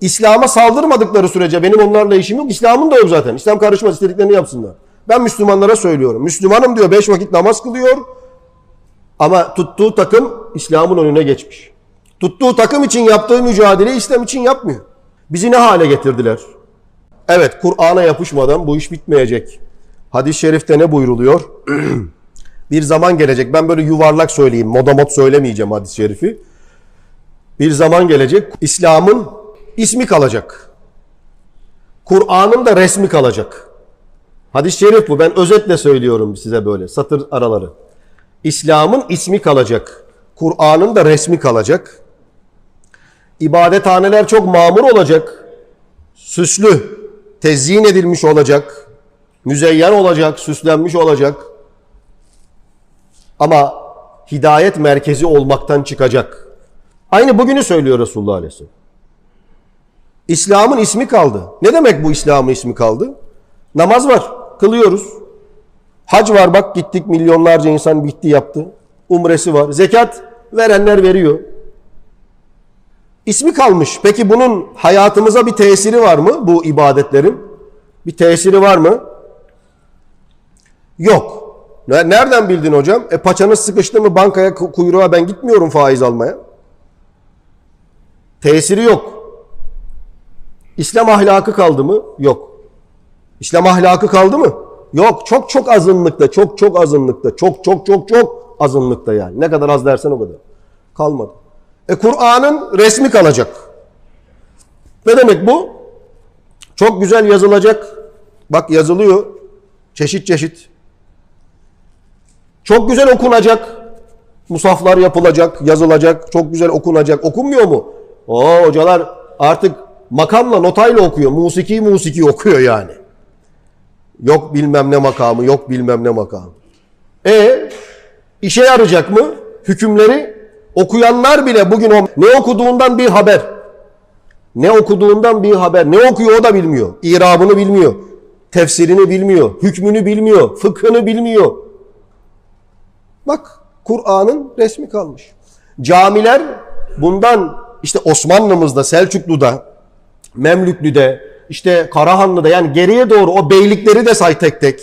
İslam'a saldırmadıkları sürece benim onlarla işim yok. İslam'ın da yok zaten. İslam karışmaz istediklerini yapsınlar. Ben Müslümanlara söylüyorum. Müslümanım diyor beş vakit namaz kılıyor. Ama tuttuğu takım İslam'ın önüne geçmiş. Tuttuğu takım için yaptığı mücadele İslam için yapmıyor. Bizi ne hale getirdiler? Evet Kur'an'a yapışmadan bu iş bitmeyecek. Hadis-i şerifte ne buyruluyor? bir zaman gelecek. Ben böyle yuvarlak söyleyeyim. Modamot söylemeyeceğim hadis-i şerifi. Bir zaman gelecek. İslam'ın ismi kalacak. Kur'an'ın da resmi kalacak. Hadis-i şerif bu. Ben özetle söylüyorum size böyle satır araları. İslam'ın ismi kalacak. Kur'an'ın da resmi kalacak. İbadethaneler çok mamur olacak. Süslü, tezyin edilmiş olacak. Müzeyyen olacak, süslenmiş olacak. Ama hidayet merkezi olmaktan çıkacak. Aynı bugünü söylüyor Resulullah Aleyhisselam. İslam'ın ismi kaldı. Ne demek bu İslam'ın ismi kaldı? Namaz var, kılıyoruz. Hac var bak gittik milyonlarca insan bitti yaptı. Umresi var. Zekat verenler veriyor. İsmi kalmış. Peki bunun hayatımıza bir tesiri var mı bu ibadetlerin? Bir tesiri var mı? Yok. Ne- Nereden bildin hocam? E paçanız sıkıştı mı bankaya ku- kuyruğa ben gitmiyorum faiz almaya. Tesiri yok. İslam ahlakı kaldı mı? Yok. İslam ahlakı kaldı mı? Yok. Çok çok azınlıkta, çok çok azınlıkta, çok çok çok çok azınlıkta yani. Ne kadar az dersen o kadar. Kalmadı. E Kur'an'ın resmi kalacak. Ne demek bu? Çok güzel yazılacak. Bak yazılıyor. Çeşit çeşit. Çok güzel okunacak. Musaflar yapılacak, yazılacak, çok güzel okunacak. Okunmuyor mu? O hocalar artık makamla, notayla okuyor. Musiki musiki okuyor yani. Yok bilmem ne makamı, yok bilmem ne makamı. E işe yarayacak mı? Hükümleri okuyanlar bile bugün o ne okuduğundan bir haber. Ne okuduğundan bir haber. Ne okuyor o da bilmiyor. İrabını bilmiyor. Tefsirini bilmiyor. Hükmünü bilmiyor. Fıkhını bilmiyor. Bak Kur'an'ın resmi kalmış. Camiler bundan işte Osmanlı'mızda, Selçuklu'da, Memlüklü'de, işte Karahanlı'da yani geriye doğru o beylikleri de say tek tek.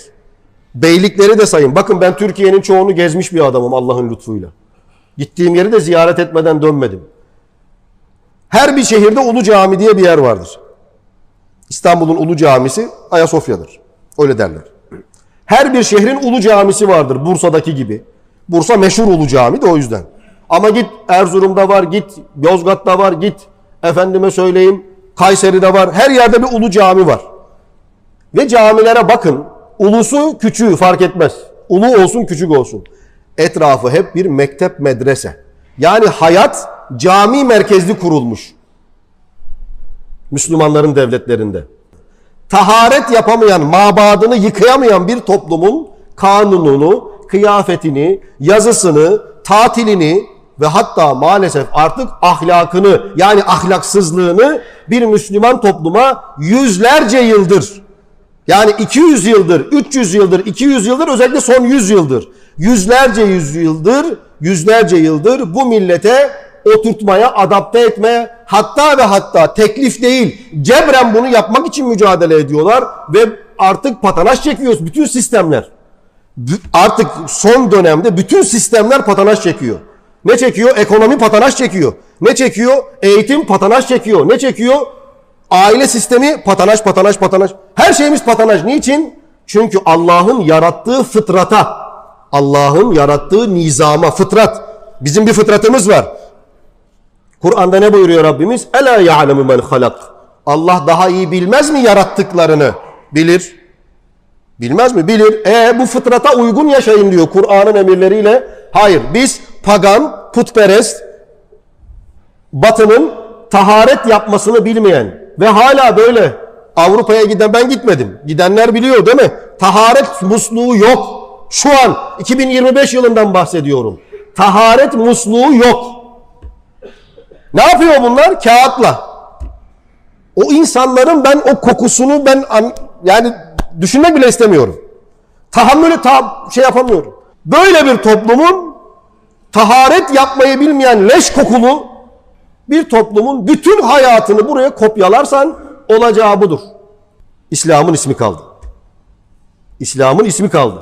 Beylikleri de sayın. Bakın ben Türkiye'nin çoğunu gezmiş bir adamım Allah'ın lütfuyla. Gittiğim yeri de ziyaret etmeden dönmedim. Her bir şehirde Ulu Cami diye bir yer vardır. İstanbul'un Ulu Camisi Ayasofya'dır. Öyle derler. Her bir şehrin Ulu Camisi vardır Bursa'daki gibi. Bursa meşhur Ulu Cami de o yüzden. Ama git Erzurum'da var, git Yozgat'ta var, git efendime söyleyeyim Kayseri'de var. Her yerde bir Ulu Cami var. Ve camilere bakın. Ulusu küçüğü fark etmez. Ulu olsun küçük olsun. Etrafı hep bir mektep medrese. Yani hayat cami merkezli kurulmuş. Müslümanların devletlerinde. Taharet yapamayan, mabadını yıkayamayan bir toplumun kanununu, kıyafetini, yazısını, tatilini ve hatta maalesef artık ahlakını yani ahlaksızlığını bir Müslüman topluma yüzlerce yıldır yani 200 yıldır, 300 yıldır, 200 yıldır özellikle son 100 yıldır. Yüzlerce yüz yıldır, yüzlerce yıldır bu millete oturtmaya, adapte etmeye hatta ve hatta teklif değil cebren bunu yapmak için mücadele ediyorlar ve artık patanaş çekiyoruz bütün sistemler. Artık son dönemde bütün sistemler patanaş çekiyor. Ne çekiyor? Ekonomi patanaş çekiyor. Ne çekiyor? Eğitim patanaş çekiyor. Ne çekiyor? Aile sistemi patanaş patanaş patanaş. Her şeyimiz patanaş. Niçin? Çünkü Allah'ın yarattığı fıtrata, Allah'ın yarattığı nizama, fıtrat. Bizim bir fıtratımız var. Kur'an'da ne buyuruyor Rabbimiz? Ela ya'lemu men halak. Allah daha iyi bilmez mi yarattıklarını? Bilir. Bilmez mi? Bilir. E bu fıtrata uygun yaşayın diyor Kur'an'ın emirleriyle. Hayır. Biz pagan, putperest, batının taharet yapmasını bilmeyen ve hala böyle Avrupa'ya giden ben gitmedim. Gidenler biliyor değil mi? Taharet musluğu yok. Şu an 2025 yılından bahsediyorum. Taharet musluğu yok. Ne yapıyor bunlar? Kağıtla. O insanların ben o kokusunu ben an- yani düşünmek bile istemiyorum. Tahammülü ta şey yapamıyorum. Böyle bir toplumun taharet yapmayı bilmeyen leş kokulu Bir toplumun bütün hayatını buraya kopyalarsan olacağı budur. İslam'ın ismi kaldı. İslam'ın ismi kaldı.